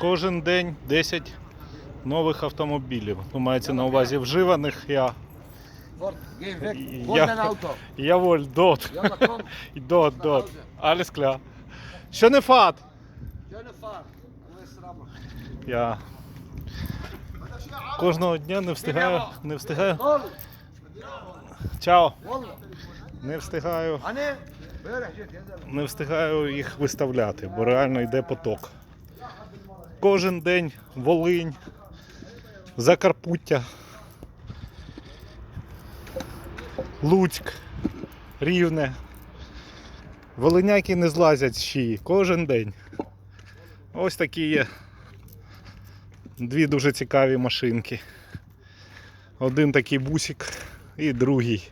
Кожен день 10 нових автомобілів. Ну, мається на увазі вживаних. Я. Dort, dort. Alles klar. Schöne Fahrt. Schöne Fahrt. Alles Rama. Я кожного дня не встигаю, не встигаю. Чао. Не встигаю, yeter. не встигаю їх виставляти, бо реально йде поток. Кожен день Волинь, Закарпуття, Луцьк, Рівне. Волиняки не злазять з шиї кожен день. Ось такі є дві дуже цікаві машинки. Один такий бусик і другий.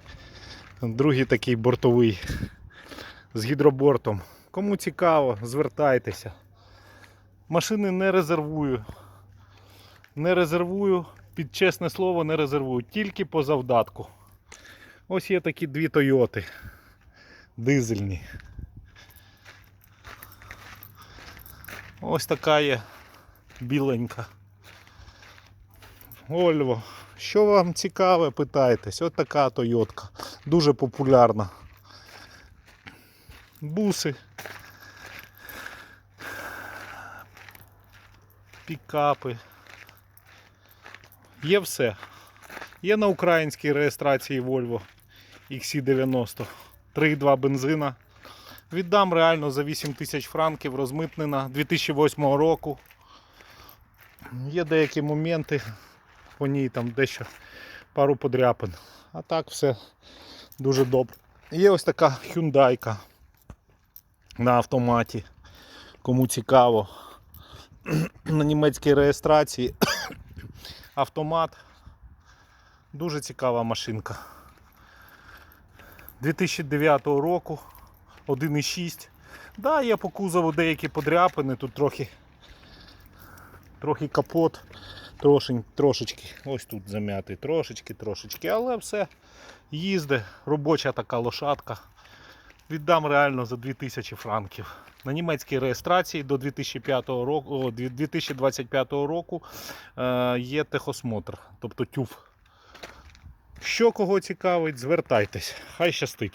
Другий такий бортовий з гідробортом. Кому цікаво, звертайтеся. Машини не резервую. Не резервую, під чесне слово, не резервую, тільки по завдатку. Ось є такі дві Тойоти. Дизельні. Ось така є біленька. Ольво. Що вам цікаве, питайтесь. От така Тойотка. Дуже популярна. Буси. Пікапи. Є все. Є на українській реєстрації Volvo XC90. 3,2 бензина. Віддам реально за 8 тисяч франків розмитнена 2008 року. Є деякі моменти по ній там дещо пару подряпин. А так все дуже добре. Є ось така хюндайка на автоматі. Кому цікаво. На німецькій реєстрації. Автомат. Дуже цікава машинка. 2009 року. 1,6. Да, є по кузову деякі подряпини, тут трохи трохи капот, трошень, трошечки, ось тут зам'ятий, трошечки, трошечки, але все їзде, робоча така лошадка. Віддам реально за 2000 франків. На німецькій реєстрації до 2005 року, о, 2025 року е, є техосмотр, тобто тюф. Що кого цікавить, звертайтесь. Хай щастить.